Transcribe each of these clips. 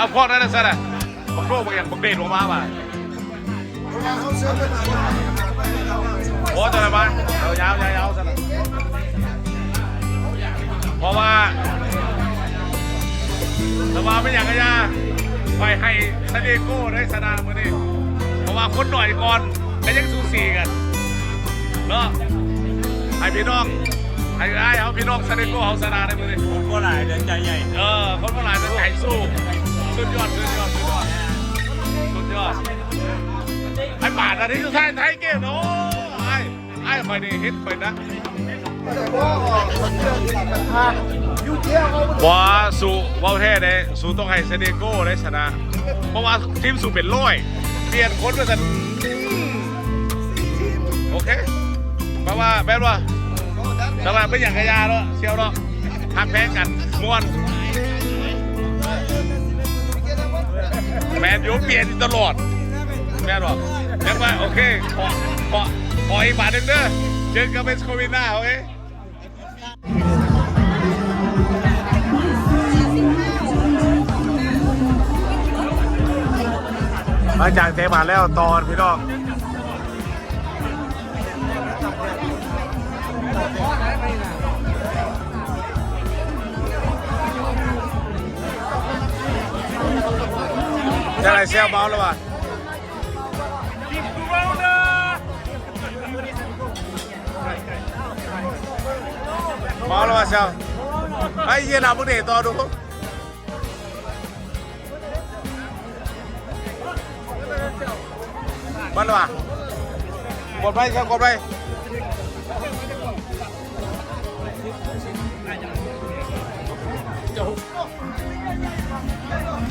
เอาพวกนั้นนะซะนะบักโลกบักอย่างบักเด็ดลงมาป่ะโอ้ตัวไหนบ้างเอายาวยาวยาวซะนะเพราะว่าสมาไม่อยากกระยาไปให้ซาเดโก้ได้ชนะมือนี้เพราะว่าคนหน่อยก่อนก็ยังสูสีกันเนาะให้พี่น้องให้ไอ้ายเอาพี่น้องซาเดโก้เอาชนะได้มือนี้ผมก็หลายเดือนใจใหญ่เออคนเมื่อไหร่จะใจสู้ สุดยอดสุดยอดสุดยอดสุดยอดไอ้ป่าดอันนี้คือไทยไทยเกมโอ้ไอ้ไอ้คอยนี่เฮ็ดคอยนะว้าสูว้าแท้เลยสูต้องให้เซเนโก้ได้ชนะ เพราะว่าทีมสูเป็นร้อยเปลี่ยนคนมาสันโอเคแปลว่าแปลว่าสำหรับไม่อย่างกระยาเนาะเชียวเนาะทำแพ้กันม่วน นยูเปลี่ยนตลอดแมนบอกยังว่าโอเคขอขอขออีกบาทหนึ่งเด้อเจอกับเบสโควิน่าโอเคหลังจากเตะผ่าแล้วตอนพี่น้อง จะอะไรเซลเบาแล้ววะเบาแล้ววะเซลไอ้เหี้ย็นเอาพวกเด็กต่อดูมันวะกดไปครับกดไป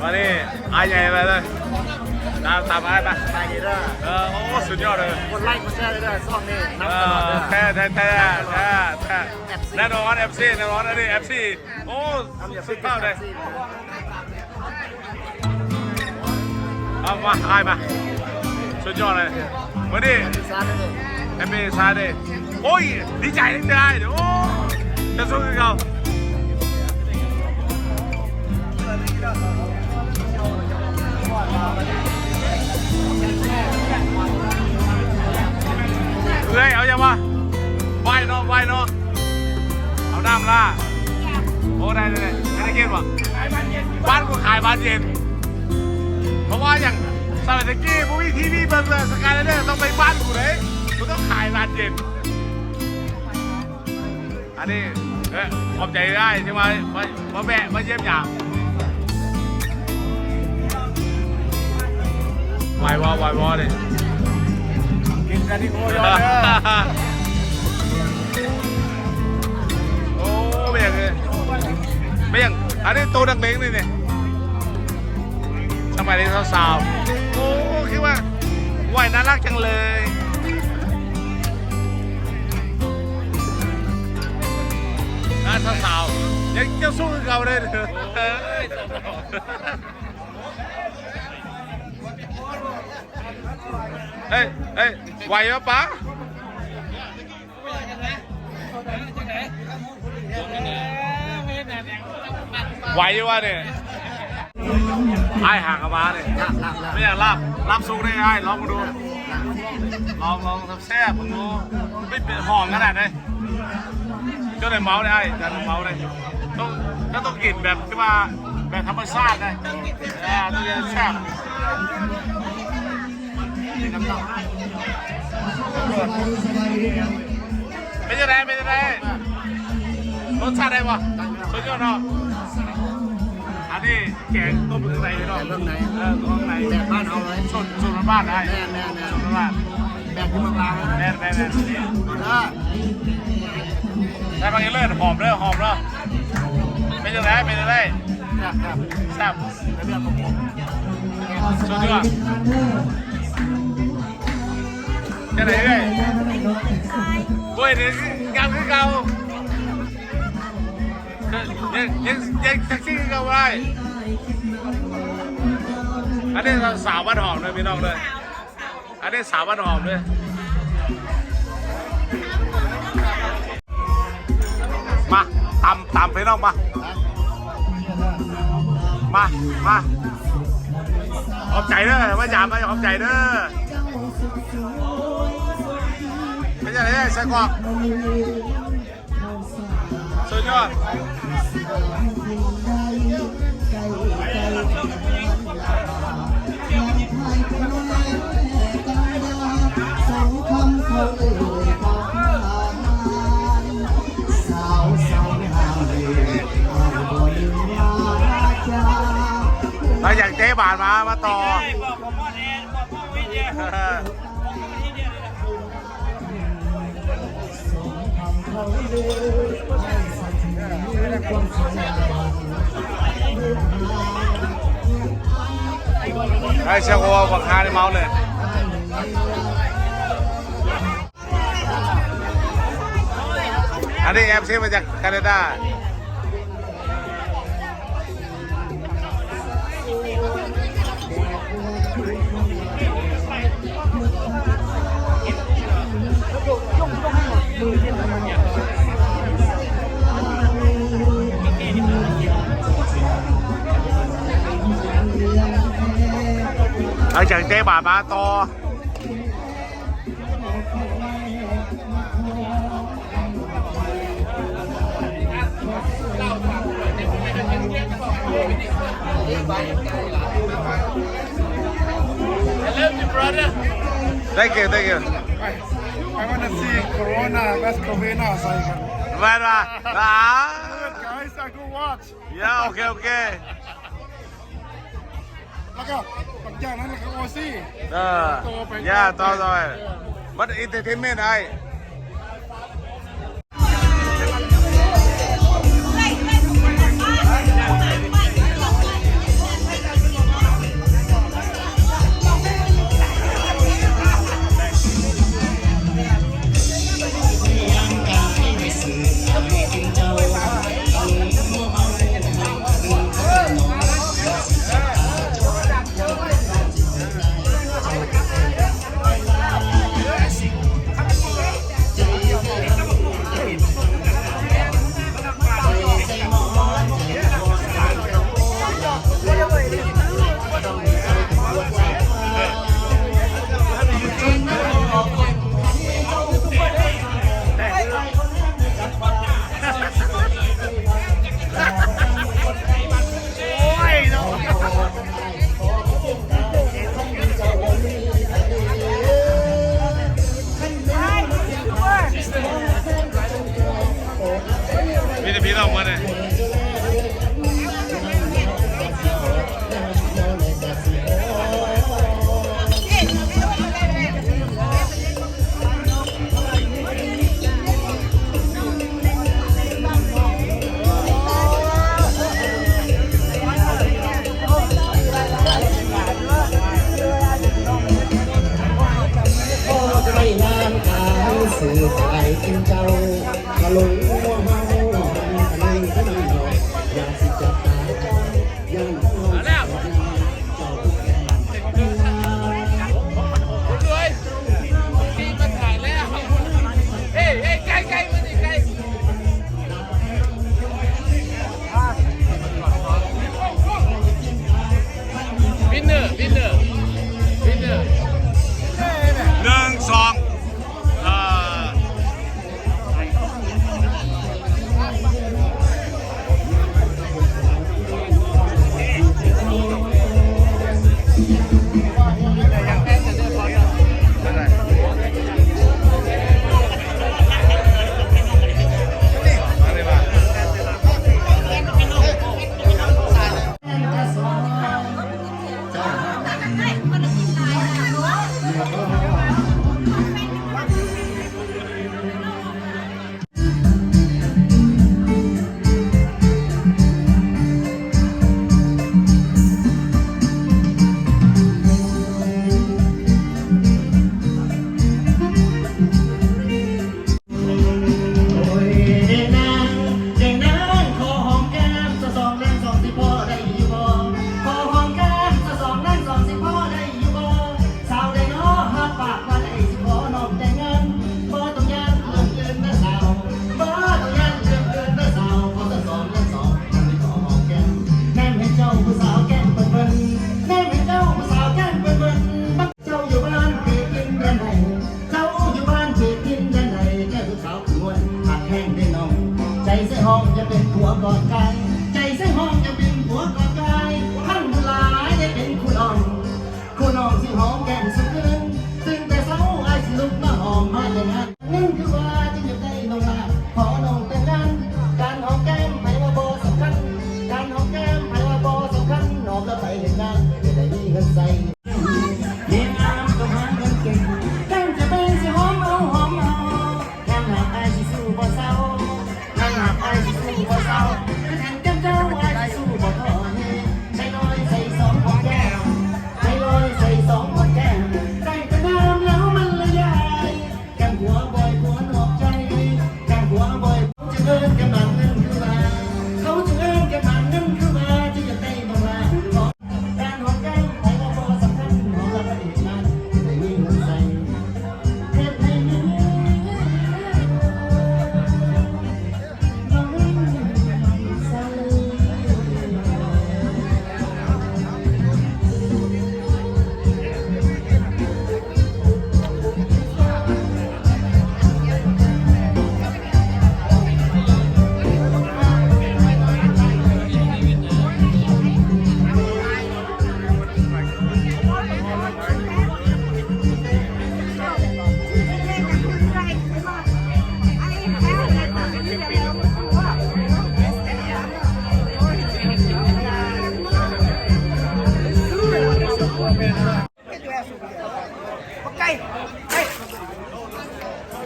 มานี่อายใหญ่ไปเลยตามตามอายไปไปดีเด้อเออโอ้สุดยอดเลยกดไลค์กดแชร์เลยเด้อซ่องนี่นับเอตลอดอเด้อแท้แท้แท้แท้แท้แน่นอนเอฟซีแน่นอนอันนี้เอฟซีโอ้สุดยอดเลยเอามาอายมาสุดยอดเลยวันนี้ซาเลยเอ็มบีซาเดย์โอ้ยดีใจจังได้เดี๋ยวโอ้จะสู้กับเขา เฮ้ยเอาอย่างวะไหวเนาะไหวเนาะเอาน้ำล่าโอ้ได้ได้ได้ไม่ได้เก็บวะบ้านกูขายบ้านเย็น เพราะว่าอย่างสมัยตะกี้มูวี่ทีวีเบิร์เลยสกายเลอร์ต้องไปบ้านกูเลยกูต้องขายร้านเย็น อันนี้เออขอบใจได้ใช่ไหมมามาแวะมาเยี่ยมยาม วายวอวายวอเลยกินกันที่โคยอเด้อโอ้ไม่อย่างเลยไม่อย่างอันนี้ตัวดังเล้งเลยเนี่ยสมัยเด็กสาวๆโอ้คิดว่าว่ายน่ารักจังเลยน่าสาวๆยังจะสู้กับเขาเลยเถอ เฮ้ยเฮ้ยไหวปะป๊าไหววะเนี่ยไอ้ห่างกับมาเนี่ยไม่อยากลาบลาบซุกได้ไอ้ลองมาดูลองลองทำแซ่บมึงดูไม่เป็นหอมขนาดไหนเจ้าไหนเมาได้ไอ้จะเมาได้ต้องถ้าต้องกินแบบที่ว่าแบบธรรมชาติได้เออต้องจะแซ่บ เป็นยังไงเป็นยังไงรสชาติได้ปะสุดยอดเนาะอันนี้แกงต้มเครื่องในเนาะแต่เรื่องไหนเออเครื่องในแต่บ้านเอาเลยส่วนส่วนบ้านได้แน่แน่แน่ส่วนบ้านแบบที่เมืองลาวแน่แน่แน่เด้อได้บางอย่างเลยหอมเลยหอมเลยเป็นยังไงเป็นยังไงครับครับแซ่บเรื่องของผมสุดยอด จะไหนเลยกล้วยนี่งามคือเก่ายังยังยังแท็กซี่คือเก่าไว้อันนี้สาวบ้านหอมเลยพี่น้องเลยอันนี้สาวบ้านหอมเลยมาตำตำพี่น้องมา มา มาขอบใจเด้อว่าอย่ามาขอบใจเด้อ ไม่ใช่เลยใส่กรอก ไอ้เชียงโอบักฮาในเมาเลยอันนี้แอมซีมาจากแคนาดา หลังจากเจ๊บาทมาต่อ Thank you, thank you. I want to see Corona West Corona ใส่กันมามาอ่า guys I go watch ย่าโอเคโอเคแล้วก็หลัง จากนั้นแล้วก็โอซี่เออย่าต่อต่อไปมันอินเตอร์เทนเมนต์ไอ้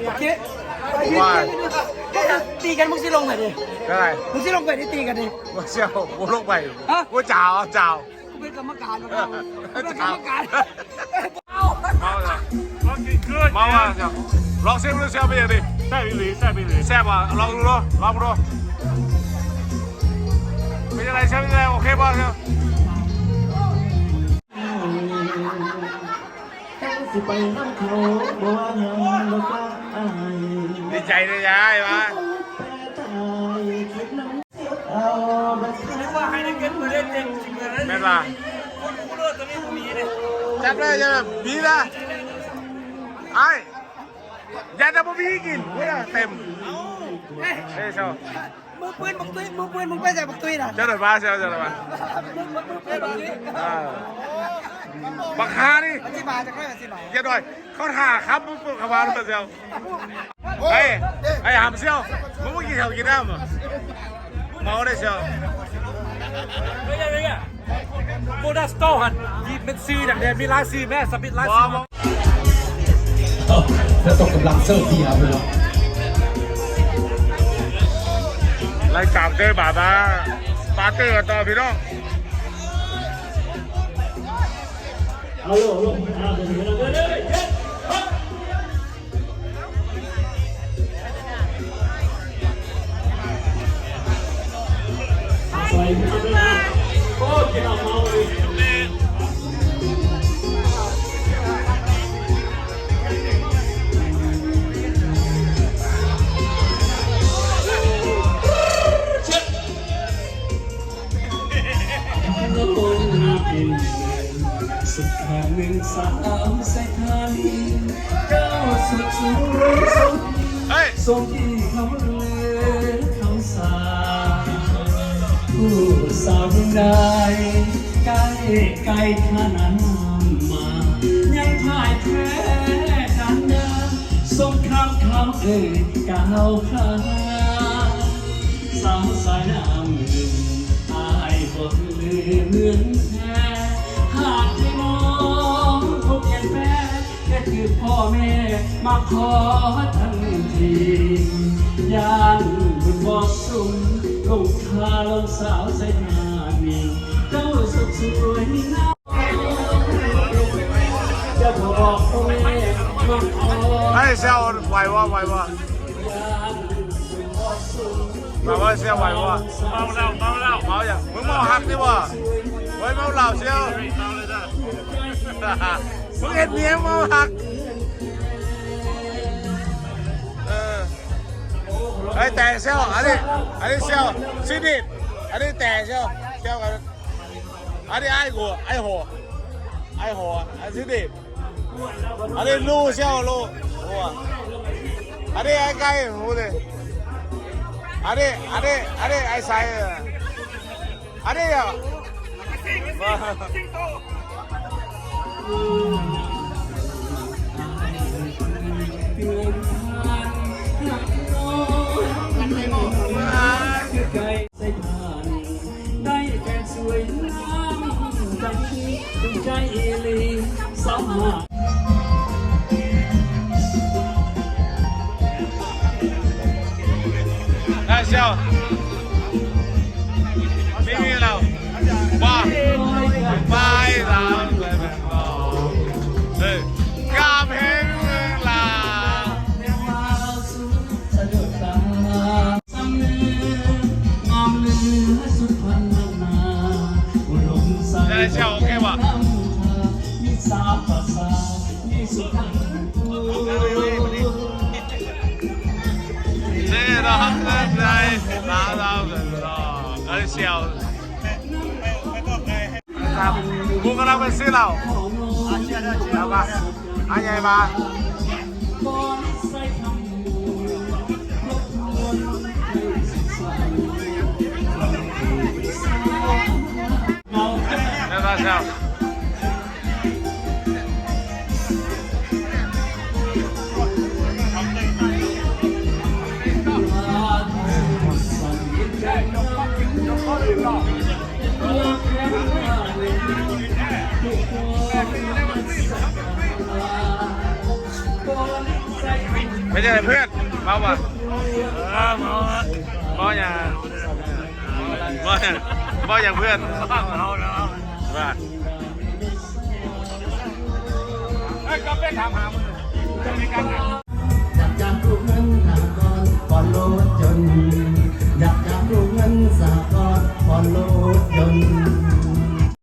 ว่าตีกันมึงสิลงไหนดิได้มึงสิลงไปดิตีกันดิว่าเชี่ยวกูลงไปฮะกูจ่าวจ่าวกูเป็นกรรมการของเรากูเป็นกรรมการเอาเมาเลยเมาอะเจ้าลองเสียงดูเสียงไปยังดิแซ่บอีหลีแซ่บอีหลีแซ่บอะลองดูดูลองดูเป็นยังไงใช่ไหมเป็นยังไงโอเคป่ะเชียวตั้งสิไปน้ำเขาบ่ว่าหยังบ่กล้าอาย ดีใจเลยยายมาแต่ตายคิดน้ำเสียเอาบัดนี้นึกว่าให้ได้เงินมาเล่นเต็มจริงเลยแม่นป่ะคนกูเลิกตอนนี้กูมีเนี่ยจัดเลยจัดเลยบีนะไอ้ยันจะบ่มีกินเว้ยเต็มเฮ้ยเฮ้ยเชียวมือปืนบักตุ้ยมือปืนมึงไปใส่บักตุ้ยน่ะเจ้าหน่อยมาเชียวเจ้าหน่อยมามือมือปืนบักตุ้ยอ่าบักฮานี่อธิบายจะค่อยอธิบายเจ้าหน่อย เขาถ่าครับมึงปุ๊บเข้ามาแล้วเชียวเฮ้ยไอ้หามเชียวมึงเมื่อกี้เขากินน้ำเหรอเมาได้เชียวไม่ใช่ไม่ใช่โมดัสโต้หันยีเป็นซีอย่างเดียวมีลายซีแม่สปิดลายบซีอมแล้วตกกำลังเสิร์ฟเบียร์ไปแล้วไล่จับเจอบาบาปาเตอร์ต่อพี่น้องเอาลูกลูกเอาเดี๋ยวเดี๋ยวเดี๋ยวเดี๋ยว สุดท้ายหนึ่งสาวใส่ทานีเจ้าสุดสวยสมเฮ้ยสมที่เขาเสาวยังได้ใกล้ไกลขนาดมายังพ่ายแพ้กันดาสงครามเขาเอ่ยก้าวขาสาวสายน้ำหนึ่งอายบ่ลืมเหมืองแท้หากที่น้องพบเยังแพ้ ก็คือพ่อแม่มาขอทันทียานบุญบอกสุ่มลูกคาลงสาวใส่หน้ามีเจ้าสุดสวยน่าจะบอกพ่อแม่มาขอเฮ้เชียวไหววะไหววะมาว่าเชียวไหววะเมาแล้วเมาแล้วเมาอย่างมึงเมาหักดิวะไว้เมาเหล่าเชียว มาเลยจ้ะมึงเห็นเมียเมาหักเออไอ้ยแต่เชียวอันนี้อันนี้เชียวซีดิดอันนี้แต่เชียวเชียวกันอันนี้ไอ้กูไอ้หัวไอ้หัวอันซีดิดอันนี้ลูเชียวลูหัวอันนี้ไอ้ไก่หูดิอันนี้อันนี้อันนี้ไอ้ใส่อันนี้อะเกินทานหักน้อยคือไก่ใส่ทานได้แฟนสวยน้ำใจดูใจเอลี สาว เชียวครับกูกำลังไปซื้อเหล้าแล้วมาอันใหญ่มาบอนใส่คำมูรบกวนให้ศึกษาเงาเดี๋ยวมาเชียว ไม่ใช่เพื่อนมาบ่เออมาบ่อย่างบ่อย่างบ่อย่างเพื่อนว่าเฮ้ยก็เป็นถามหามึงจะมีกันอยากจะกู้เงินสหกรณ์ผ่อนรถยนต์อยากจะกู้เงินสหก Follow them.